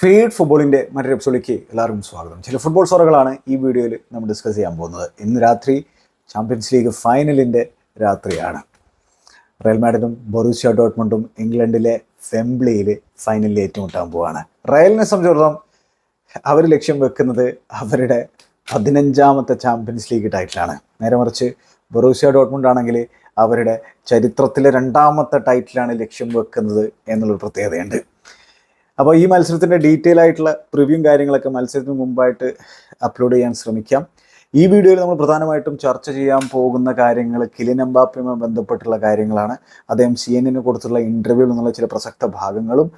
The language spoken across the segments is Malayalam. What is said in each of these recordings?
ഫീഡ് ഫുട്ബോളിന്റെ മറ്റൊരു എപ്പിസോഡിലേക്ക് എല്ലാവർക്കും സ്വാഗതം. ചില ഫുട്ബോൾ സോറുകളാണ് ഈ വീഡിയോയിൽ നമ്മൾ ഡിസ്കസ് ചെയ്യാൻ പോകുന്നത്. ഇന്ന് രാത്രി ചാമ്പ്യൻസ് ലീഗ് ഫൈനലിന്റെ രാത്രിയാണ്. റയൽ മാഡ്രിഡും ബൊറൂസിയ ഡോട്ട്മുണ്ടും ഇംഗ്ലണ്ടിലെ ഫെംബ്ലിയിൽ ഫൈനലിൽ ഏറ്റുമുട്ടാൻ പോവുകയാണ് റയലിനെ സംബന്ധിച്ചിടത്തോളം അവർ ലക്ഷ്യം വെക്കുന്നത് അവരുടെ പതിനഞ്ചാമത്തെ ചാമ്പ്യൻസ് ലീഗ് ടൈറ്റിലാണ് നേരെ മറിച്ച് ബൊറൂസിയ ഡോട്ട്മുണ്ട് ആണെങ്കിൽ അവരുടെ ചരിത്രത്തിലെ രണ്ടാമത്തെ ടൈറ്റിലാണ് ലക്ഷ്യം വെക്കുന്നത് എന്നുള്ളൊരു പ്രത്യേകതയുണ്ട്. അപ്പോൾ ഈ മത്സരത്തിന്റെ ഡീറ്റെയിൽ ആയിട്ടുള്ള പ്രിവ്യൂം കാര്യങ്ങളൊക്കെ മത്സരത്തിന് മുമ്പായിട്ട് അപ്ലോഡ് ചെയ്യാൻ ശ്രമിക്കാം. ഈ വീഡിയോയിൽ നമ്മൾ പ്രധാനമായിട്ടും ചർച്ച ചെയ്യാൻ പോകുന്ന കാര്യങ്ങൾ കിലിൻ എംബാപ്പയുമായി ബന്ധപ്പെട്ടുള്ള കാര്യങ്ങളാണ്. അദ്ദേഹം സി എൻ കൊടുത്തുള്ള ഇന്റർവ്യൂവിൽ നിന്നുള്ള ചില പ്രസക്ത ഭാഗങ്ങളും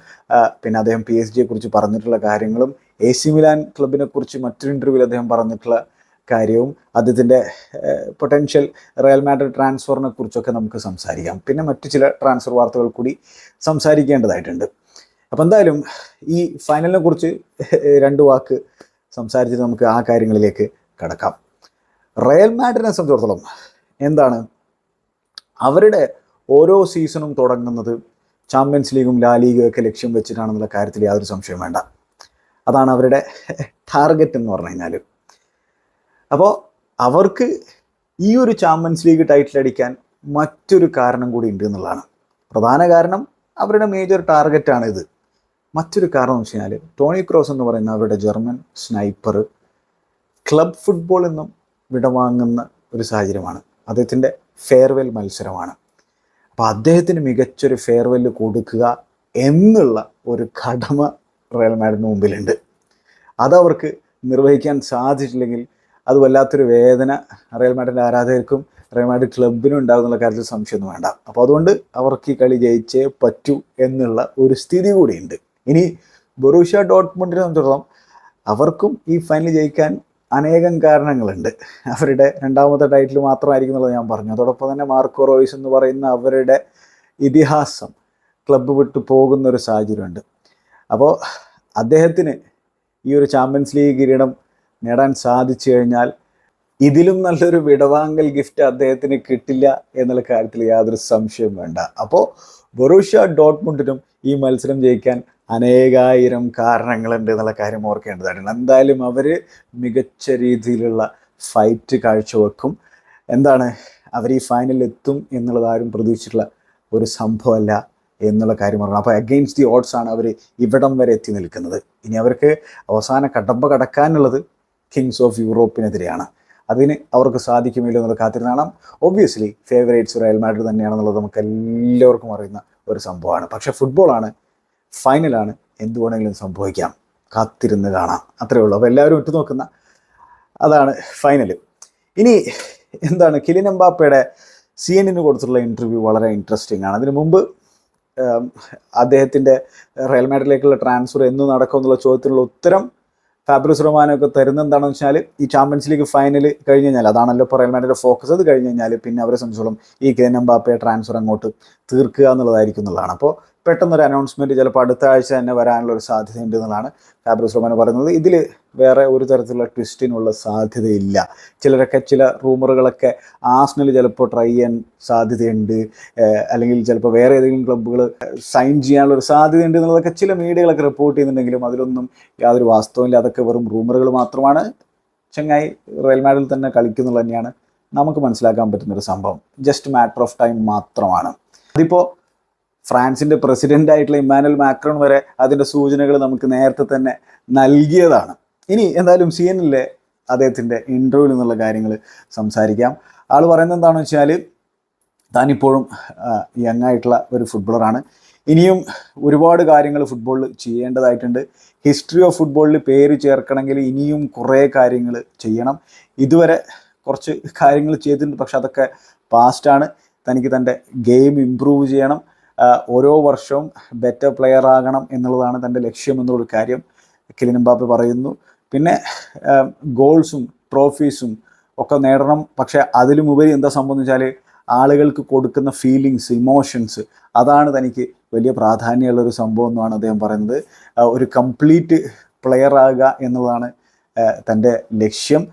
പിന്നെ അദ്ദേഹം പി എസ് ജിയെ കുറിച്ച് പറഞ്ഞിട്ടുള്ള കാര്യങ്ങളും എ സി മിലാൻ ക്ലബിനെ കുറിച്ച് മറ്റൊരു ഇന്റർവ്യൂവിൽ അദ്ദേഹം പറഞ്ഞിട്ടുള്ള കാര്യവും അദ്ദേഹത്തിന്റെ പൊട്ടൻഷ്യൽ റയൽ മാഡ്രിഡ് ട്രാൻസ്ഫറിനെ കുറിച്ചൊക്കെ നമുക്ക് സംസാരിക്കാം. പിന്നെ മറ്റു ചില ട്രാൻസ്ഫർ വാർത്തകൾ കൂടി സംസാരിക്കേണ്ടതായിട്ടുണ്ട്. അപ്പം എന്തായാലും ഈ ഫൈനലിനെ കുറിച്ച് രണ്ട് വാക്ക് സംസാരിച്ചിട്ട് നമുക്ക് ആ കാര്യങ്ങളിലേക്ക് കടക്കാം. റയൽ മാഡ്രിനെ സംബന്ധിച്ചിടത്തോളം എന്താണ്? അവരുടെ ഓരോ സീസണും തുടങ്ങുന്നത് ചാമ്പ്യൻസ് ലീഗും ലാ ലീഗും ഒക്കെ ലക്ഷ്യം വെച്ചിട്ടാണെന്നുള്ള കാര്യത്തിൽ യാതൊരു സംശയം വേണ്ട. അതാണ് അവരുടെ ടാർഗറ്റ് എന്ന് പറഞ്ഞു കഴിഞ്ഞാൽ. അപ്പോൾ അവർക്ക് ഈ ഒരു ചാമ്പ്യൻസ് ലീഗ് ടൈറ്റിൽ അടിക്കാൻ മറ്റൊരു കാരണം കൂടി ഉണ്ട് എന്നുള്ളതാണ്. പ്രധാന കാരണം അവരുടെ മേജർ ടാർഗറ്റാണ് ഇത് മറ്റൊരു കാരണം എന്ന് വെച്ച് ടോണി ക്രോസ് എന്ന് പറയുന്ന അവരുടെ ജർമ്മൻ സ്നൈപ്പർ ക്ലബ് ഫുട്ബോൾ എന്നും വിടവാങ്ങുന്ന ഒരു സാഹചര്യമാണ്. അദ്ദേഹത്തിന്റെ ഫെയർവെൽ മത്സരമാണ്. അപ്പോൾ അദ്ദേഹത്തിന് മികച്ചൊരു ഫെയർവെൽ കൊടുക്കുക എന്നുള്ള ഒരു കടമ റയൽ മാഡിന് മുമ്പിലുണ്ട്. അതവർക്ക് നിർവഹിക്കാൻ സാധിച്ചില്ലെങ്കിൽ അത് വല്ലാത്തൊരു വേദന റയൽ മാഡിന്റെ ആരാധകർക്കും റയൽ മാഡ്രിഡ് ക്ലബിനും ഉണ്ടാകുന്നുള്ള കാര്യത്തിൽ സംശയമൊന്നും വേണ്ട. അപ്പോൾ അതുകൊണ്ട് അവർക്ക് ഈ കളി ജയിച്ചേ പറ്റൂ എന്നുള്ള ഒരു സ്ഥിതി കൂടിയുണ്ട്. ഇനി ബൊറൂഷ്യ ഡോട്ട്മുണ്ടിനെ സംബന്ധിച്ചിടത്തോളം അവർക്കും ഈ ഫൈനൽ ജയിക്കാൻ അനേകം കാരണങ്ങളുണ്ട്. അവരുടെ രണ്ടാമത്തെ ടൈറ്റിൽ മാത്രമായിരിക്കും എന്നുള്ളത് ഞാൻ പറഞ്ഞു. അതോടൊപ്പം തന്നെ മാർക്കോ റോയ്സ് എന്ന് പറയുന്ന അവരുടെ ഇതിഹാസം ക്ലബ്ബ് വിട്ടു പോകുന്ന ഒരു സാഹചര്യമുണ്ട്. അപ്പോൾ അദ്ദേഹത്തിന് ഈ ഒരു ചാമ്പ്യൻസ് ലീഗ് കിരീടം നേടാൻ സാധിച്ചു കഴിഞ്ഞാൽ ഇതിലും നല്ലൊരു വിടവാങ്ങൽ ഗിഫ്റ്റ് അദ്ദേഹത്തിന് കിട്ടില്ല എന്നുള്ള കാര്യത്തിൽ യാതൊരു സംശയവും വേണ്ട. അപ്പോൾ ബൊറൂഷ്യ ഡോട്ട്മുണ്ടിനും ഈ മത്സരം ജയിക്കാൻ അനേകായിരം കാരണങ്ങളുണ്ട് എന്നുള്ള കാര്യം ഓർക്കേണ്ടതായിട്ടുണ്ട് എന്തായാലും അവർ മികച്ച രീതിയിലുള്ള ഫൈറ്റ് കാഴ്ചവെക്കും. എന്താണ്? അവർ ഈ ഫൈനലിൽ എത്തും എന്നുള്ളത് ആരും പ്രതീക്ഷിച്ചിട്ടുള്ള ഒരു സംഭവമല്ല എന്നുള്ള കാര്യം പറഞ്ഞു അപ്പോൾ അഗെയിൻസ്റ്റ് ദി ഓഡ്സ് ആണ് അവർ ഇവിടം വരെ എത്തി നിൽക്കുന്നത്. ഇനി അവർക്ക് അവസാന കടമ്പ കടക്കാനുള്ളത് കിങ്സ് ഓഫ് യൂറോപ്പിനെതിരെയാണ് അതിന് അവർക്ക് സാധിക്കുമില്ല എന്നുള്ളത് കാത്തിരുന്നാണ്. ഒബ്വിയസ്ലി ഫേവറേറ്റ്സ് റയൽ മാഡ്രിഡ് തന്നെയാണെന്നുള്ളത് നമുക്ക് എല്ലാവർക്കും അറിയുന്ന ഒരു സംഭവമാണ്. പക്ഷേ ഫുട്ബോളാണ് ഫൈനലാണ് എന്ത് വേണമെങ്കിലും സംഭവിക്കാം. കാത്തിരുന്ന് കാണാം. അത്രേ ഉള്ളൂ. അപ്പോൾ എല്ലാവരും ഉറ്റുനോക്കുന്ന അതാണ് ഫൈനൽ ഇനി എന്താണ്? കിലിൻ എംബാപ്പയുടെ സി എന്നിന് കൊടുത്തിട്ടുള്ള ഇന്റർവ്യൂ വളരെ ഇൻട്രസ്റ്റിംഗ് ആണ്. അതിനു മുമ്പ് അദ്ദേഹത്തിന്റെ റയൽ മാഡിലേക്കുള്ള ട്രാൻസ്ഫർ എന്ന് നടക്കും എന്നുള്ള ചോദ്യത്തിനുള്ള ഉത്തരം ഫാബ്രിസ് റൊമാനൊക്കെ തരുന്ന എന്താണെന്ന് വെച്ചാൽ ഈ ചാമ്പ്യൻസ് ലീഗ് ഫൈനൽ കഴിഞ്ഞ് കഴിഞ്ഞാൽ അതാണല്ലോ ഇപ്പോൾ റയൽ മാഡിന്റെ ഫോക്കസ് അത് കഴിഞ്ഞ് കഴിഞ്ഞാൽ പിന്നെ അവരെ സംബന്ധിച്ചോളം ഈ കിലിൻ എംബാപ്പയെ ട്രാൻസ്ഫർ അങ്ങോട്ട് തീർക്കുക എന്നുള്ളതായിരിക്കും എന്നുള്ളതാണ്. അപ്പോൾ പെട്ടെന്നൊരു അനൗൺസ്മെന്റ് ചിലപ്പോൾ അടുത്ത ആഴ്ച തന്നെ വരാനുള്ള ഒരു സാധ്യതയുണ്ട് എന്നുള്ളതാണ് ഫാബ്രിസ് റോമൻ പറയുന്നത്. ഇതിൽ വേറെ ഒരു തരത്തിലുള്ള ട്വിസ്റ്റിനുള്ള സാധ്യതയില്ല. ചിലരൊക്കെ ചില റൂമറുകളൊക്കെ ആസ്നൽ ചിലപ്പോൾ ട്രൈ ചെയ്യാൻ സാധ്യതയുണ്ട്. അല്ലെങ്കിൽ ചിലപ്പോൾ വേറെ ഏതെങ്കിലും ക്ലബ്ബുകൾ സൈൻ ചെയ്യാനുള്ള ഒരു സാധ്യതയുണ്ട് എന്നുള്ളതൊക്കെ ചില മീഡിയകളൊക്കെ റിപ്പോർട്ട് ചെയ്യുന്നുണ്ടെങ്കിലും അതിലൊന്നും യാതൊരു വാസ്തവമില്ല അതൊക്കെ വെറും റൂമറുകൾ മാത്രമാണ്. ചങ്ങായി റയൽ മാഡിൽ തന്നെ കളിക്കുന്നുള്ളത് തന്നെയാണ് നമുക്ക് മനസ്സിലാക്കാൻ പറ്റുന്നൊരു സംഭവം. ജസ്റ്റ് മാറ്റർ ഓഫ് ടൈം മാത്രമാണ്. അതിപ്പോൾ ഫ്രാൻസിന്റെ പ്രസിഡന്റ് ആയിട്ടുള്ള ഇമ്മാനുവൽ മാക്രോൺ വരെ അതിന്റെ സൂചനകൾ നമുക്ക് നേരത്തെ തന്നെ നൽകിയതാണ്. ഇനി എന്തായാലും സി എന്നിലെ അദ്ദേഹത്തിന്റെ ഇന്റർവ്യൂവിൽ നിന്നുള്ള കാര്യങ്ങൾ സംസാരിക്കാം. ആൾ പറയുന്നത് എന്താണെന്ന് വെച്ചാൽ താനിപ്പോഴും യങ് ആയിട്ടുള്ള ഒരു ഫുട്ബോളറാണ് ഇനിയും ഒരുപാട് കാര്യങ്ങൾ ഫുട്ബോളിൽ ചെയ്യേണ്ടതായിട്ടുണ്ട്. ഹിസ്റ്ററി ഓഫ് ഫുട്ബോളിൽ പേര് ചേർക്കണമെങ്കിൽ ഇനിയും കുറേ കാര്യങ്ങൾ ചെയ്യണം. ഇതുവരെ കുറച്ച് കാര്യങ്ങൾ ചെയ്തിട്ടുണ്ട് പക്ഷെ അതൊക്കെ പാസ്റ്റാണ് തനിക്ക് തന്റെ ഗെയിം ഇമ്പ്രൂവ് ചെയ്യണം. ഓരോ വർഷവും ബെറ്റർ പ്ലെയർ ആകണം എന്നുള്ളതാണ് തന്റെ ലക്ഷ്യം എന്നുള്ളൊരു കാര്യം കിലിൻ പറയുന്നു. പിന്നെ ഗോൾസും ട്രോഫീസും ഒക്കെ നേടണം. പക്ഷേ അതിലുമുപരി എന്താ സംബന്ധിച്ചാൽ ആളുകൾക്ക് കൊടുക്കുന്ന ഫീലിങ്സ് ഇമോഷൻസ് അതാണ് തനിക്ക് വലിയ പ്രാധാന്യമുള്ള ഒരു സംഭവം എന്നാണ് അദ്ദേഹം പറയുന്നത്. ഒരു കംപ്ലീറ്റ് പ്ലെയർ ആകുക എന്നുള്ളതാണ് തന്റെ ലക്ഷ്യം.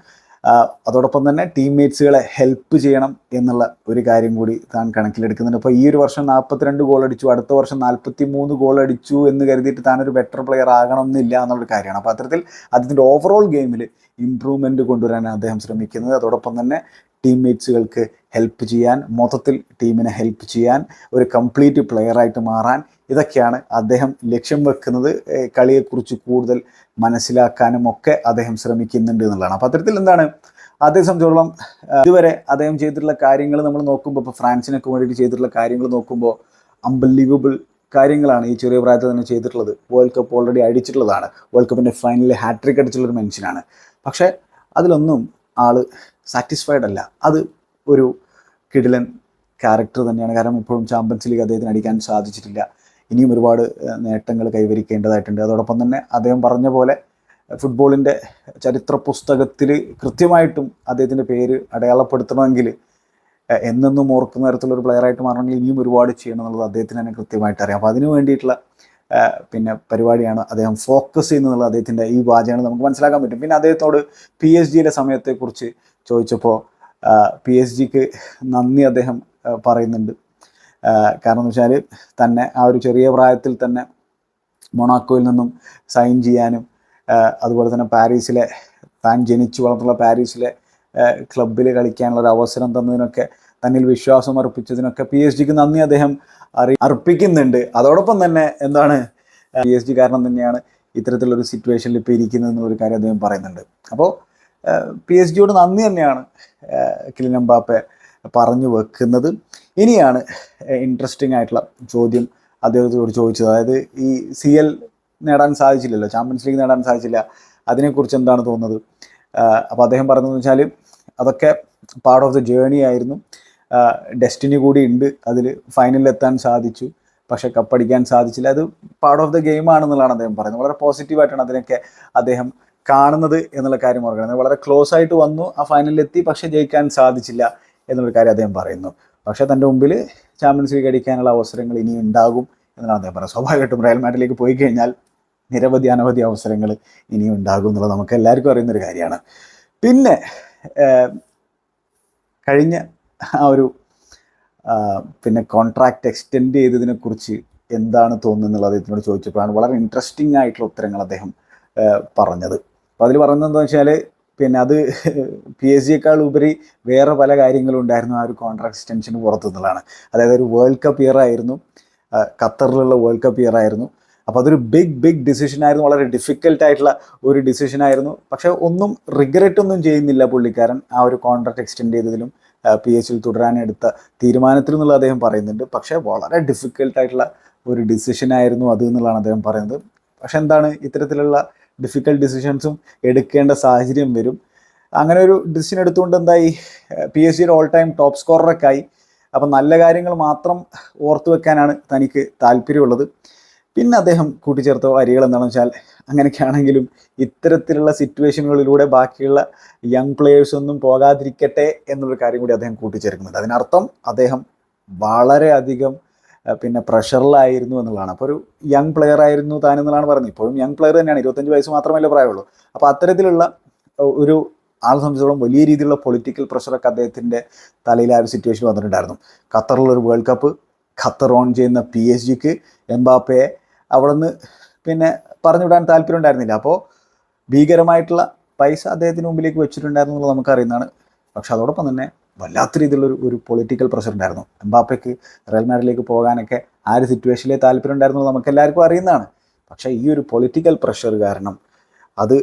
അതോടൊപ്പം തന്നെ ടീംമേറ്റ്സുകളെ ഹെൽപ്പ് ചെയ്യണം എന്നുള്ള ഒരു കാര്യം കൂടി താൻ കണക്കിലെടുക്കുന്നുണ്ട്. അപ്പോൾ ഈ ഒരു വർഷം നാൽപ്പത്തിരണ്ട് ഗോൾ അടിച്ചു അടുത്ത വർഷം നാൽപ്പത്തി മൂന്ന് ഗോൾ അടിച്ചു എന്ന് കരുതിയിട്ട് താനൊരു ബെറ്റർ പ്ലെയർ ആകണം എന്നില്ല എന്നുള്ളൊരു കാര്യമാണ്. അപ്പോൾ അത്തരത്തിൽ അതിന്റെ ഓവറോൾ ഗെയിമിൽ ഇമ്പ്രൂവ്മെന്റ് കൊണ്ടുവരാനാണ് അദ്ദേഹം ശ്രമിക്കുന്നത്. അതോടൊപ്പം തന്നെ ടീംമേറ്റ്സുകൾക്ക് ഹെൽപ്പ് ചെയ്യാൻ മൊത്തത്തിൽ ടീമിനെ ഹെൽപ്പ് ചെയ്യാൻ ഒരു കംപ്ലീറ്റ് പ്ലെയറായിട്ട് മാറാൻ ഇതൊക്കെയാണ് അദ്ദേഹം ലക്ഷ്യം വെക്കുന്നത്. കളിയെക്കുറിച്ച് കൂടുതൽ മനസ്സിലാക്കാനും ഒക്കെ അദ്ദേഹം ശ്രമിക്കുന്നുണ്ട് എന്നുള്ളതാണ്. അപ്പോൾ അത്തരത്തിൽ എന്താണ്? അദ്ദേഹം സംബന്ധിച്ചോളം ഇതുവരെ അദ്ദേഹം ചെയ്തിട്ടുള്ള കാര്യങ്ങൾ നമ്മൾ നോക്കുമ്പോൾ ഇപ്പോൾ ഫ്രാൻസിനൊക്കെ വേണ്ടിയിട്ട് ചെയ്തിട്ടുള്ള കാര്യങ്ങൾ നോക്കുമ്പോൾ അൺബിലീവബിൾ കാര്യങ്ങളാണ് ഈ ചെറിയ പ്രായത്തിൽ തന്നെ ചെയ്തിട്ടുള്ളത്. വേൾഡ് കപ്പ് ഓൾറെഡി അടിച്ചിട്ടുള്ളതാണ്. വേൾഡ് കപ്പിന്റെ ഫൈനലിൽ ഹാട്രിക് അടിച്ചിട്ടുള്ളൊരു മനുഷ്യനാണ്. പക്ഷേ അതിലൊന്നും ആൾ സാറ്റിസ്ഫൈഡ് അല്ല. അത് ഒരു കിടിലൻ ക്യാരക്ടർ തന്നെയാണ്. കാരണം ഇപ്പോഴും ചാമ്പ്യൻസ് ലീഗ് അദ്ദേഹത്തിന് അടിക്കാൻ സാധിച്ചിട്ടില്ല. ഇനിയും ഒരുപാട് നേട്ടങ്ങൾ കൈവരിക്കേണ്ടതായിട്ടുണ്ട്. അതോടൊപ്പം തന്നെ അദ്ദേഹം പറഞ്ഞ പോലെ ഫുട്ബോളിന്റെ ചരിത്ര പുസ്തകത്തിൽ കൃത്യമായിട്ടും അദ്ദേഹത്തിന്റെ പേര് അടയാളപ്പെടുത്തണമെങ്കിൽ എന്നും എന്നെന്നും ഓർക്കുന്ന തരത്തിലുള്ള ഒരു പ്ലെയറായിട്ട് മാറണമെങ്കിൽ ഇനിയും ഒരുപാട് ചെയ്യണം എന്നുള്ളത് അദ്ദേഹത്തിന് തന്നെ കൃത്യമായിട്ട് അറിയാം. അപ്പോൾ അതിന് വേണ്ടിയിട്ടുള്ള പിന്നെ പരിപാടിയാണ് അദ്ദേഹം ഫോക്കസ് ചെയ്യുന്നത് അദ്ദേഹത്തിന്റെ ഈ വാചകങ്ങൾ നമുക്ക് മനസ്സിലാക്കാൻ പറ്റും. പിന്നെ അദ്ദേഹത്തോട് പി എസ് ജിയിലെ സമയത്തെക്കുറിച്ച് ചോദിച്ചപ്പോൾ പി എസ് ജിക്ക് നന്ദി അദ്ദേഹം പറയുന്നുണ്ട്. കാരണം എന്ന് വെച്ചാൽ തന്നെ ആ ഒരു ചെറിയ പ്രായത്തിൽ തന്നെ മൊണാക്കോയിൽ നിന്നും സൈൻ ചെയ്യാനും അതുപോലെ തന്നെ പാരീസിലെ താൻ ജനിച്ചു വളർന്നുള്ള പാരീസിലെ ക്ലബിൽ കളിക്കാനുള്ള ഒരു അവസരം തന്നതിനൊക്കെ തന്നിൽ വിശ്വാസം അർപ്പിച്ചതിനൊക്കെ പി എസ് ജിക്ക് നന്ദി. അദ്ദേഹം അറി അർപ്പിക്കുന്നുണ്ട്. അതോടൊപ്പം തന്നെ എന്താണ് പി എസ് ജി കാരണം തന്നെയാണ് ഇത്തരത്തിലൊരു സിറ്റുവേഷനിൽ ഇപ്പോൾ ഇരിക്കുന്നതെന്ന് ഒരു കാര്യം അദ്ദേഹം പറയുന്നുണ്ട്. അപ്പോൾ പി എസ് ജിയോട് നന്ദി തന്നെയാണ് കിലിനംബാപ്പെ പറഞ്ഞു വെക്കുന്നത്. ഇനിയാണ് ഇൻട്രസ്റ്റിംഗ് ആയിട്ടുള്ള ചോദ്യം അദ്ദേഹത്തോട് ചോദിച്ചത്. അതായത് ഈ സി എൽ നേടാൻ സാധിച്ചില്ലല്ലോ ചാമ്പ്യൻസ് ലീഗ് നേടാൻ സാധിച്ചില്ല അതിനെക്കുറിച്ച് എന്താണ് തോന്നുന്നത്? അപ്പോൾ അദ്ദേഹം പറഞ്ഞതെന്ന് വെച്ചാൽ അതൊക്കെ പാർട്ട് ഓഫ് ദ ജേണി ആയിരുന്നു. ഡെസ്റ്റിനി കൂടി ഉണ്ട്. അതിൽ ഫൈനലിൽ എത്താൻ സാധിച്ചു. പക്ഷെ കപ്പടിക്കാൻ സാധിച്ചില്ല. അത് പാർട്ട് ഓഫ് ദ ഗെയിം ആണെന്നുള്ളതാണ് അദ്ദേഹം പറയുന്നത്. വളരെ പോസിറ്റീവായിട്ടാണ് അതിനൊക്കെ അദ്ദേഹം കാണുന്നത് എന്നുള്ള കാര്യം ഓർക്കുന്നത് വളരെ ക്ലോസ് ആയിട്ട് വന്നു. ആ ഫൈനലിൽ എത്തി. പക്ഷെ ജയിക്കാൻ സാധിച്ചില്ല എന്നുള്ള കാര്യം അദ്ദേഹം പറയുന്നു. പക്ഷേ തന്റെ മുമ്പിൽ ചാമ്പ്യൻസ് ലീഗ് അടിക്കാനുള്ള അവസരങ്ങൾ ഇനി ഉണ്ടാകും എന്നാണ് അദ്ദേഹം പറയുന്നത്. സ്വാഭാവികമായിട്ടും റയൽ മാറ്റിലേക്ക് പോയി കഴിഞ്ഞാൽ നിരവധി അനവധി അവസരങ്ങൾ ഇനിയും ഉണ്ടാകും എന്നുള്ളത് നമുക്ക് എല്ലാവർക്കും അറിയുന്നൊരു കാര്യമാണ്. പിന്നെ കഴിഞ്ഞ ആ ഒരു പിന്നെ കോൺട്രാക്ട് എക്സ്റ്റെൻഡ് ചെയ്തതിനെക്കുറിച്ച് എന്താണ് തോന്നുന്നത് എന്നുള്ളത് അദ്ദേഹത്തിനോട് ചോദിച്ചപ്പോഴാണ് വളരെ ഇൻട്രസ്റ്റിംഗ് ആയിട്ടുള്ള ഉത്തരങ്ങൾ അദ്ദേഹം പറഞ്ഞത്. അപ്പോൾ അതിൽ പറയുന്നത് എന്താണെന്ന് വെച്ചാൽ പിന്നെ അത് പി എസ് ജിയേക്കാൾ ഉപരി വേറെ പല കാര്യങ്ങളും ഉണ്ടായിരുന്നു ആ ഒരു കോൺട്രാക്ട് എക്സ്റ്റൻഷന് പുറത്തു നിന്നുള്ളതാണ്. അതായത് ഒരു വേൾഡ് കപ്പ് ഇയർ ആയിരുന്നു. ഖത്തറിലുള്ള വേൾഡ് കപ്പ് ഇയർ ആയിരുന്നു. അപ്പോൾ അതൊരു ബിഗ് ബിഗ് ഡിസിഷൻ ആയിരുന്നു. വളരെ ഡിഫിക്കൽട്ട് ആയിട്ടുള്ള ഒരു ഡിസിഷൻ ആയിരുന്നു. പക്ഷേ ഒന്നും റിഗ്രറ്റ് ഒന്നും ചെയ്യുന്നില്ല പുള്ളിക്കാരൻ ആ ഒരു കോൺട്രാക്ട് എക്സ്റ്റെൻഡ് ചെയ്തതിലും. പി എച്ച് ൽ തുടരാനെടുത്ത തീരുമാനത്തിൽ എന്നുള്ള അദ്ദേഹം പറയുന്നുണ്ട്. പക്ഷേ വളരെ ഡിഫിക്കൽട്ടായിട്ടുള്ള ഒരു ഡിസിഷൻ ആയിരുന്നു അത് എന്നുള്ളതാണ് അദ്ദേഹം പറയുന്നത്. പക്ഷെ എന്താണ് ഇത്തരത്തിലുള്ള ഡിഫിക്കൽട്ട് ഡിസിഷൻസും എടുക്കേണ്ട സാഹചര്യം വരും. അങ്ങനെ ഒരു ഡിസിഷൻ എടുത്തുകൊണ്ട് എന്തായി? പി എസ് സിയുടെ ഓൾ ടൈം ടോപ്പ് സ്കോററൊക്കെ ആയി അപ്പം നല്ല കാര്യങ്ങൾ മാത്രം ഓർത്തു വെക്കാനാണ് തനിക്ക് താല്പര്യമുള്ളത്. പിന്നെ അദ്ദേഹം കൂട്ടിച്ചേർത്ത വരികൾ എന്താണെന്ന് വെച്ചാൽ അങ്ങനെയൊക്കെയാണെങ്കിലും ഇത്തരത്തിലുള്ള സിറ്റുവേഷനുകളിലൂടെ ബാക്കിയുള്ള യങ് പ്ലെയേഴ്സൊന്നും പോകാതിരിക്കട്ടെ എന്നൊരു കാര്യം കൂടി അദ്ദേഹം കൂട്ടിച്ചേർക്കുന്നുണ്ട്. അതിനർത്ഥം അദ്ദേഹം വളരെയധികം പിന്നെ പ്രഷറിലായിരുന്നു എന്നുള്ളതാണ്. അപ്പോൾ ഒരു യങ് പ്ലെയർ ആയിരുന്നു താൻ എന്നുള്ളതാണ് പറയുന്നത് ഇപ്പോഴും യങ് പ്ലെയർ തന്നെയാണ്. ഇരുപത്തഞ്ച് വയസ്സ് മാത്രമല്ലേ പ്രായമുള്ളൂ. അപ്പോൾ അത്തരത്തിലുള്ള ഒരു ആളെ സംബന്ധിച്ചിടത്തോളം വലിയ രീതിയിലുള്ള പൊളിറ്റിക്കൽ പ്രഷറൊക്കെ അദ്ദേഹത്തിന്റെ തലയിൽ ആ ഒരു സിറ്റുവേഷൻ വന്നിട്ടുണ്ടായിരുന്നു. ഖത്തറിലൊരു വേൾഡ് കപ്പ് ഖത്തർ ഓൺ ചെയ്യുന്ന പി എസ് ജിക്ക് എംബാപ്പയെ അവിടെ പിന്നെ പറഞ്ഞുവിടാൻ താല്പര്യം ഉണ്ടായിരുന്നില്ല. അപ്പോൾ ഭീകരമായിട്ടുള്ള പൈസ അദ്ദേഹത്തിന് മുമ്പിലേക്ക് വെച്ചിട്ടുണ്ടായിരുന്നു നമുക്കറിയുന്നതാണ്. പക്ഷെ അതോടൊപ്പം തന്നെ വല്ലാത്ത രീതിയിലുള്ളൊരു ഒരു പൊളിറ്റിക്കൽ പ്രഷർ ഉണ്ടായിരുന്നു. എംബാപ്പയ്ക്ക് റയൽ മാഡ്രിഡിലേക്ക് പോകാനൊക്കെ ആ ഒരു സിറ്റുവേഷനിലെ താല്പര്യം ഉണ്ടായിരുന്നു നമുക്ക് എല്ലാവർക്കും അറിയുന്നതാണ്. പക്ഷേ ഈ ഒരു പൊളിറ്റിക്കൽ പ്രഷർ കാരണം അത്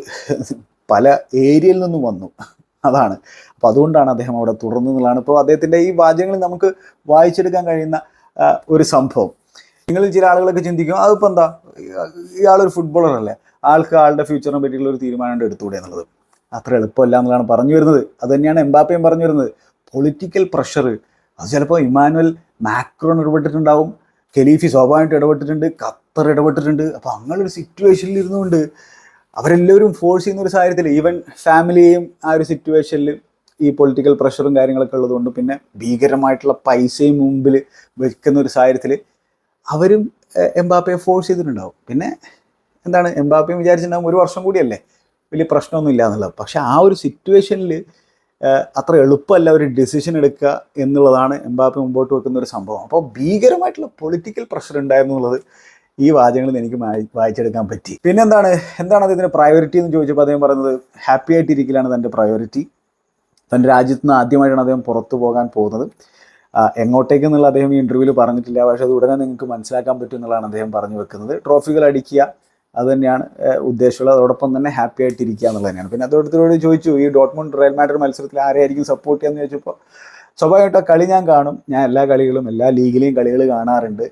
പല ഏരിയയിൽ നിന്നും വന്നു. അതാണ്. അപ്പോൾ അതുകൊണ്ടാണ് അദ്ദേഹം അവിടെ തുടർന്നു എന്നുള്ളതാണ്. ഇപ്പോൾ അദ്ദേഹത്തിന്റെ ഈ വാചകങ്ങളിൽ നമുക്ക് വായിച്ചെടുക്കാൻ കഴിയുന്ന ഒരു സംഭവം. നിങ്ങളിൽ ചില ആളുകളൊക്കെ ചിന്തിക്കും അതിപ്പോൾ എന്താ? ഇയാളൊരു ഫുട്ബോളർ അല്ലേ? ആൾക്ക് ആളുടെ ഫ്യൂച്ചറിനെ പറ്റിയുള്ള ഒരു തീരുമാനം എടുത്തുകൂടെ എന്നുള്ളത്. അത്ര എളുപ്പമല്ല എന്നുള്ളതാണ് പറഞ്ഞു വരുന്നത്. അത് തന്നെയാണ് എംബാപ്പയും പറഞ്ഞു വരുന്നത്. പൊളിറ്റിക്കൽ പ്രഷർ അത് ചിലപ്പോൾ ഇമാനുവൽ മാക്രോൺ ഇടപെട്ടിട്ടുണ്ടാവും ഖലീഫി സ്വാഭാവികമായിട്ട് ഇടപെട്ടിട്ടുണ്ട് ഖത്തർ ഇടപെട്ടിട്ടുണ്ട്. അപ്പോൾ അങ്ങനൊരു സിറ്റുവേഷനിൽ ഇരുന്നുകൊണ്ട് അവരെല്ലാവരും ഫോഴ്സ് ചെയ്യുന്ന ഒരു സാഹചര്യത്തിൽ ഈവൻ ഫാമിലിയെയും ആ ഒരു സിറ്റുവേഷനിൽ ഈ പൊളിറ്റിക്കൽ പ്രഷറും കാര്യങ്ങളൊക്കെ ഉള്ളതുകൊണ്ട് പിന്നെ ഭീകരമായിട്ടുള്ള പൈസയും മുമ്പിൽ വെക്കുന്ന ഒരു സാഹചര്യത്തിൽ അവരും എംബാപ്പയെ ഫോഴ്സ് ചെയ്തിട്ടുണ്ടാവും. പിന്നെ എന്താണ്? എംബാപ്പയും വിചാരിച്ചിട്ടുണ്ടാവും ഒരു വർഷം കൂടിയല്ലേ? വലിയ പ്രശ്നമൊന്നും ഇല്ല എന്നുള്ളത്. പക്ഷെ ആ ഒരു സിറ്റുവേഷനിൽ അത്ര എളുപ്പമല്ല ഒരു ഡിസിഷൻ എടുക്കുക എന്നുള്ളതാണ് എംബാപ്പെ മുമ്പോട്ട് വെക്കുന്ന ഒരു സംഭവം. അപ്പോൾ ഭീകരമായിട്ടുള്ള പൊളിറ്റിക്കൽ പ്രഷർ ഉണ്ടായിരുന്നു എന്നുള്ളത് ഈ വാചകങ്ങളിൽ എനിക്ക് വായിച്ചെടുക്കാൻ പറ്റി. പിന്നെ എന്താണ്? എന്താണ് അദ്ദേഹത്തിന് പ്രയോറിറ്റി എന്ന് ചോദിച്ചപ്പോൾ അദ്ദേഹം പറയുന്നത് ഹാപ്പി ആയിട്ടിരിക്കലാണ് തന്റെ പ്രയോറിറ്റി തന്റെ രാജ്യത്ത് നിന്ന് ആദ്യമായിട്ടാണ് അദ്ദേഹം പുറത്തു പോകാൻ പോകുന്നത്. ആ, എങ്ങോട്ടേക്ക് എന്നുള്ള അദ്ദേഹം ഈ ഇന്റർവ്യൂവിൽ പറഞ്ഞിട്ടില്ല. പക്ഷേ അത് ഉടനെ നിങ്ങൾക്ക് മനസ്സിലാക്കാൻ പറ്റും എന്നുള്ളതാണ് അദ്ദേഹം പറഞ്ഞു വെക്കുന്നത്. ട്രോഫികൾ അടിക്കുക അത് തന്നെയാണ് ഉദ്ദേശമുള്ളത് അതോടൊപ്പം തന്നെ ഹാപ്പി ആയിട്ടിരിക്കുക എന്നുള്ളത് തന്നെയാണ്. പിന്നെ അദ്ദേഹത്തോട് ചോദിച്ചു ഈ ഡോട്ട്മോണ്ട് റയൽ മാഡ്രിഡ് മത്സരത്തിൽ ആരെയായിരിക്കും സപ്പോർട്ട് ചെയ്യാന്ന് ചോദിച്ചപ്പോൾ സ്വാഭാവികമായിട്ടും കളി ഞാൻ കാണും. ഞാൻ എല്ലാ കളികളും എല്ലാ ലീഗിലെയും കളികൾ കാണാറുണ്ട്.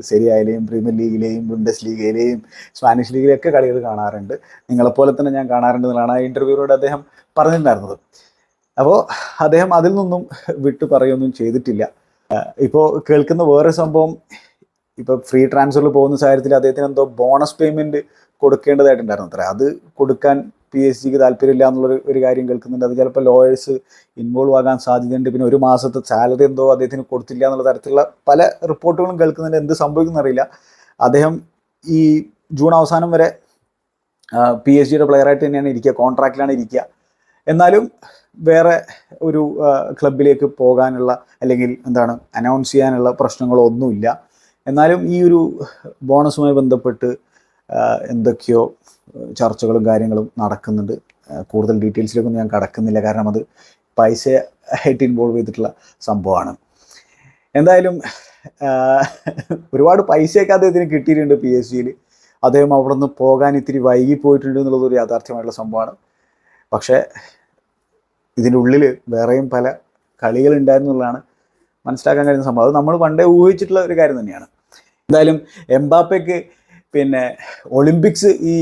ശരിയായാലും പ്രീമിയർ ലീഗിലെയും ബുണ്ടസ് ലീഗയിലെയും സ്പാനിഷ് ലീഗിലെയും ഒക്കെ കളികൾ കാണാറുണ്ട്. നിങ്ങളെപ്പോലെ തന്നെ ഞാൻ കാണാറുണ്ട് എന്നുള്ളതാണ് ആ ഇന്റർവ്യൂവിലൂടെ അദ്ദേഹം പറഞ്ഞിട്ടുണ്ടായിരുന്നത്. അപ്പോൾ അദ്ദേഹം അതിൽ നിന്നും വിട്ടു പറയൊന്നും ചെയ്തിട്ടില്ല. ഇപ്പോൾ കേൾക്കുന്ന വേറെ സംഭവം ഇപ്പോൾ ഫ്രീ ട്രാൻസ്ഫറിൽ പോകുന്ന സാഹചര്യത്തിൽ അദ്ദേഹത്തിന് എന്തോ ബോണസ് പേയ്മെന്റ് കൊടുക്കേണ്ടതായിട്ടുണ്ടായിരുന്നു അത്ര. അത് കൊടുക്കാൻ പി എസ് ജിക്ക് താല്പര്യമില്ല എന്നുള്ളൊരു ഒരു കാര്യം കേൾക്കുന്നുണ്ട്. അത് ചിലപ്പോൾ ലോയേഴ്സ് ഇൻവോൾവ് ആകാൻ സാധ്യതയുണ്ട്. പിന്നെ ഒരു മാസത്തെ സാലറി എന്തോ അദ്ദേഹത്തിന് കൊടുത്തില്ല എന്നുള്ള തരത്തിലുള്ള പല റിപ്പോർട്ടുകളും കേൾക്കുന്നുണ്ട്. എന്ത് സംഭവിക്കുന്ന അറിയില്ല. അദ്ദേഹം ഈ ജൂൺ അവസാനം വരെ പി എസ് ജിയുടെ പ്ലെയറായിട്ട് തന്നെയാണ് ഇരിക്കുക. കോൺട്രാക്റ്റിലാണ് ഇരിക്കുക. എന്നാലും വേറെ ഒരു ക്ലബിലേക്ക് പോകാനുള്ള അല്ലെങ്കിൽ എന്താണ് അനൗൺസ് ചെയ്യാനുള്ള പ്രശ്നങ്ങളോ ഒന്നുമില്ല എന്നാലും ഈ ഒരു ബോണസുമായി ബന്ധപ്പെട്ട് എന്തൊക്കെയോ ചർച്ചകളും കാര്യങ്ങളും നടക്കുന്നുണ്ട്. കൂടുതൽ ഡീറ്റെയിൽസിലേക്കൊന്നും ഞാൻ കടക്കുന്നില്ല. കാരണം അത് പൈസ ആയിട്ട് ഇൻവോൾവ് ചെയ്തിട്ടുള്ള സംഭവമാണ്. എന്തായാലും ഒരുപാട് പൈസയൊക്കെ അദ്ദേഹത്തിന് കിട്ടിയിട്ടുണ്ട് പി എസ് ജിയിൽ അദ്ദേഹം അവിടെ നിന്ന് പോകാൻ ഇത്തിരി വൈകി പോയിട്ടുണ്ട് എന്നുള്ളത് ഒരു യാഥാർത്ഥ്യമായിട്ടുള്ള സംഭവമാണ്. പക്ഷേ ഇതിന്റെ ഉള്ളിൽ വേറെയും പല കളികളുണ്ടായിരുന്നുള്ളതാണ് മനസ്സിലാക്കാൻ കഴിയുന്ന സംഭവം. അത് നമ്മൾ പണ്ടേ ഊഹിച്ചിട്ടുള്ള ഒരു കാര്യം തന്നെയാണ്. എന്തായാലും എംബാപ്പയ്ക്ക് പിന്നെ ഒളിമ്പിക്സ് ഈ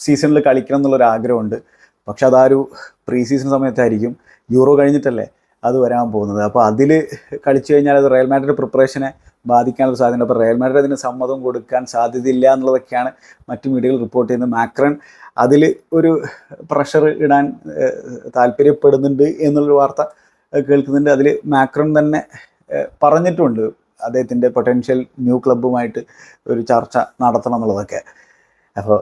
സീസണിൽ കളിക്കണം എന്നുള്ളൊരു ആഗ്രഹമുണ്ട് പക്ഷെ ഒരു പ്രീ സീസൺ സമയത്തായിരിക്കും. യൂറോ കഴിഞ്ഞിട്ടല്ലേ? അത് വരാൻ പോകുന്നത്. അപ്പോൾ അതിൽ കളിച്ചു കഴിഞ്ഞാൽ അത് റയൽ മാഡ്രിഡ് പ്രിപ്പറേഷനെ ബാധിക്കാനുള്ള സാധ്യതയുണ്ട്. അപ്പോൾ റയൽ മാഡ്രിഡ് അതിന് സമ്മതം കൊടുക്കാൻ സാധ്യതയില്ല എന്നുള്ളതൊക്കെയാണ് മറ്റു മീഡിയകൾ റിപ്പോർട്ട് ചെയ്യുന്നത്. മാക്രൺ അതിൽ ഒരു പ്രഷർ ഇടാൻ താല്പര്യപ്പെടുന്നുണ്ട് എന്നുള്ളൊരു വാർത്ത കേൾക്കുന്നുണ്ട്. അതിൽ മാക്രൺ തന്നെ പറഞ്ഞിട്ടുണ്ട് അദ്ദേഹത്തിന്റെ പൊട്ടൻഷ്യൽ ന്യൂ ക്ലബ്ബുമായിട്ട് ഒരു ചർച്ച നടത്തണം എന്നുള്ളതൊക്കെ. അപ്പോൾ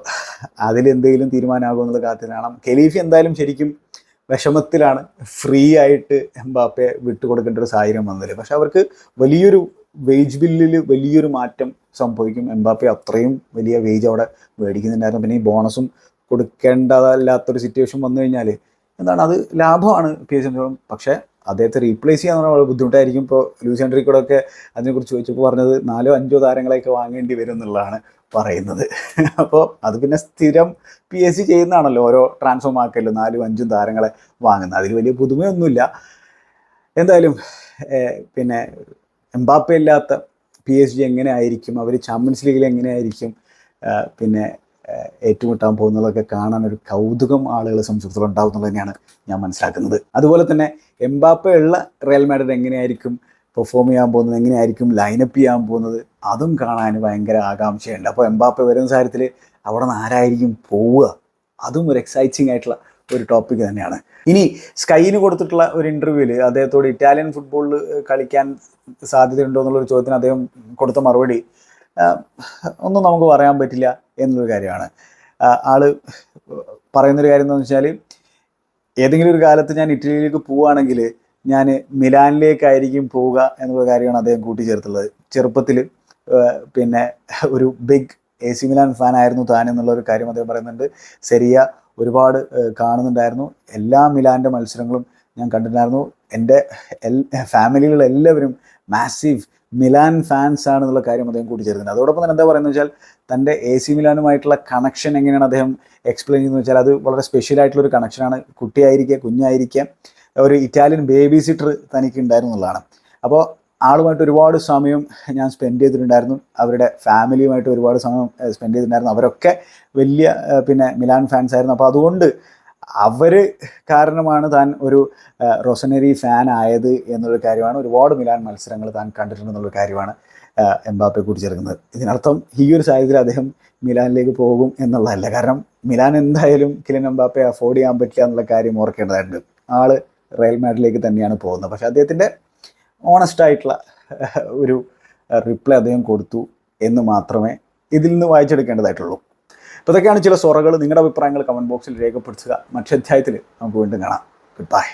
അതിലെന്തെങ്കിലും തീരുമാനമാകുമെന്നുള്ളത് എന്നുള്ളത് കെലീഫ് എന്തായാലും ശരിക്കും വിഷമത്തിലാണ് ഫ്രീ ആയിട്ട് എംബാപ്പയെ വിട്ടുകൊടുക്കേണ്ട ഒരു സാഹചര്യം വന്നത് പക്ഷെ അവർക്ക് വലിയൊരു വേജ് ബില്ലിൽ വലിയൊരു മാറ്റം സംഭവിക്കും. എംബാപ്പെ അത്രയും വലിയ വേജ് അവിടെ മേടിക്കുന്നുണ്ടായിരുന്നു. പിന്നെ ഈ ബോണസും കൊടുക്കേണ്ടതല്ലാത്തൊരു സിറ്റുവേഷൻ വന്നു കഴിഞ്ഞാൽ എന്താണ്? അത് ലാഭമാണ്. പി എസ് എം പക്ഷേ അദ്ദേഹത്തെ റീപ്ലേസ് ചെയ്യാൻ പറഞ്ഞാൽ ബുദ്ധിമുട്ടായിരിക്കും. ഇപ്പോൾ ലൂസ് ഒക്കെ അതിനെക്കുറിച്ച് ചോദിച്ചപ്പോൾ പറഞ്ഞത് നാലോ അഞ്ചോ താരങ്ങളെയൊക്കെ വാങ്ങേണ്ടി വരും എന്നുള്ളതാണ് പറയുന്നത്. അപ്പോൾ അത് പിന്നെ സ്ഥിരം പി എസ് സി ചെയ്യുന്നതാണല്ലോ ഓരോ ട്രാൻസ്ഫോം ആക്കലും നാലും അഞ്ചും താരങ്ങളെ വാങ്ങുന്നത്. അതിൽ വലിയ പുതുമയൊന്നുമില്ല. എന്തായാലും പിന്നെ എംബാപ്പ ഇല്ലാത്ത പി എസ് ജി എങ്ങനെ ആയിരിക്കും അവർ ചാമ്പ്യൻസ് ലീഗിൽ എങ്ങനെയായിരിക്കും പിന്നെ ഏറ്റുമുട്ടാൻ പോകുന്നതൊക്കെ കാണാൻ ഒരു കൗതുകം ആളുകളെ സംബന്ധിച്ചിടത്തോളം ഉണ്ടാവും എന്നുള്ളത് തന്നെയാണ് ഞാൻ മനസ്സിലാക്കുന്നത്. അതുപോലെ തന്നെ എംബാപ്പ ഉള്ള റയൽ മാഡ്രിഡ് എങ്ങനെയായിരിക്കും പെർഫോം ചെയ്യാൻ പോകുന്നത് എങ്ങനെയായിരിക്കും ലൈനപ്പ് ചെയ്യാൻ പോകുന്നത് അതും കാണാൻ ഭയങ്കര ആകാംക്ഷയുണ്ട്. അപ്പോൾ എംബാപ്പ വരുന്ന സാഹചര്യത്തിൽ അവിടെ നിന്ന് ആരായിരിക്കും പോവുക? അതും ഒരു എക്സൈറ്റിംഗ് ആയിട്ടുള്ള ഒരു ടോപ്പിക് തന്നെയാണ്. ഇനി സ്കൈന് കൊടുത്തിട്ടുള്ള ഒരു ഇന്റർവ്യൂവിൽ അദ്ദേഹത്തോട് ഇറ്റാലിയൻ ഫുട്ബോളിൽ കളിക്കാൻ സാധ്യതയുണ്ടോ എന്നുള്ളൊരു ചോദ്യത്തിന് അദ്ദേഹം കൊടുത്ത മറുപടി ഒന്നും നമുക്ക് പറയാൻ പറ്റില്ല എന്നൊരു കാര്യമാണ്. ആൾ പറയുന്നൊരു കാര്യം എന്താണെന്ന് വെച്ചാൽ ഏതെങ്കിലും ഒരു കാലത്ത് ഞാൻ ഇറ്റലിയിലേക്ക് പോവുകയാണെങ്കിൽ ഞാൻ മിലാനിലേക്കായിരിക്കും പോവുക എന്നുള്ള കാര്യമാണ് അദ്ദേഹം കൂട്ടിച്ചേർത്തുള്ളത്. ചെറുപ്പത്തിൽ പിന്നെ ഒരു big A C Milan fan ആയിരുന്നു താൻ എന്നുള്ള ഒരു കാര്യം അദ്ദേഹം പറയുന്നുണ്ട്. സെരിയ ഒരുപാട് കാണുന്നുണ്ടായിരുന്നു. എല്ലാ മിലാന്റെ മത്സരങ്ങളും ഞാൻ കണ്ടിട്ടുണ്ടായിരുന്നു. എന്റെ എൽ ഫാമിലികളെല്ലാവരും മാസീവ് മിലാൻ ഫാൻസ് ആണെന്നുള്ള കാര്യം അദ്ദേഹം കൂട്ടിച്ചേർക്കുന്നത് അതോടൊപ്പം തന്നെ എന്താ പറയുന്നത് വെച്ചാൽ തന്റെ എ സി മിലാനുമായിട്ടുള്ള കണക്ഷൻ എങ്ങനെയാണ് അദ്ദേഹം എക്സ്പ്ലെയിൻ ചെയ്യുന്നത് വെച്ചാൽ അത് വളരെ സ്പെഷ്യൽ ആയിട്ടുള്ള ഒരു കണക്ഷനാണ് കുട്ടിയായിരിക്കുക കുഞ്ഞായിരിക്കുക. ഒരു ഇറ്റാലിയൻ ബേബി സിറ്റർ തനിക്ക് ഉണ്ടായിരുന്നു എന്നുള്ളതാണ്. അപ്പോൾ ആളുമായിട്ട് ഒരുപാട് സമയം ഞാൻ സ്പെൻഡ് ചെയ്തിട്ടുണ്ടായിരുന്നു. അവരുടെ ഫാമിലിയുമായിട്ട് ഒരുപാട് സമയം സ്പെൻഡ് ചെയ്തിട്ടുണ്ടായിരുന്നു. അവരൊക്കെ വലിയ പിന്നെ മിലാൻ ഫാൻസ് ആയിരുന്നു. അപ്പോൾ അതുകൊണ്ട് അവർ കാരണമാണ് താൻ ഒരു റൊസനറി ഫാൻ ആയത് എന്നുള്ള കാര്യമാണ്. ഒരുപാട് മിലാൻ മത്സരങ്ങൾ താൻ കണ്ടിട്ടുണ്ടെന്നുള്ള കാര്യമാണ് എംബാപ്പെ കൂട്ടിച്ചേർക്കുന്നത്. ഇതിനർത്ഥം ഈ ഒരു സാഹചര്യത്തിൽ അദ്ദേഹം മിലാനിലേക്ക് പോകും എന്നുള്ളതല്ല. കാരണം മിലാൻ എന്തായാലും കിലൻ എംബാപ്പെ അഫോർഡ് ചെയ്യാൻ പറ്റില്ല എന്നുള്ള കാര്യം ഓർക്കേണ്ടതായിട്ടുണ്ട്. ആൾ റയൽ മാഡിലേക്ക് തന്നെയാണ് പോകുന്നത്. പക്ഷെ അദ്ദേഹത്തിന്റെ ഓണസ്റ്റ് ആയിട്ടുള്ള ഒരു റിപ്ലൈ അദ്ദേഹം കൊടുത്തു എന്ന് മാത്രമേ ഇതിൽ നിന്ന് വായിച്ചെടുക്കേണ്ടതായിട്ടുള്ളൂ. അപ്പോൾ ഇതൊക്കെയാണ് ചില സൊറകൾ നിങ്ങളുടെ അഭിപ്രായങ്ങൾ കമന്റ് ബോക്സിൽ രേഖപ്പെടുത്തുക. മറ്റധ്യായത്തിൽ നമുക്ക് വീണ്ടും കാണാം. Good bye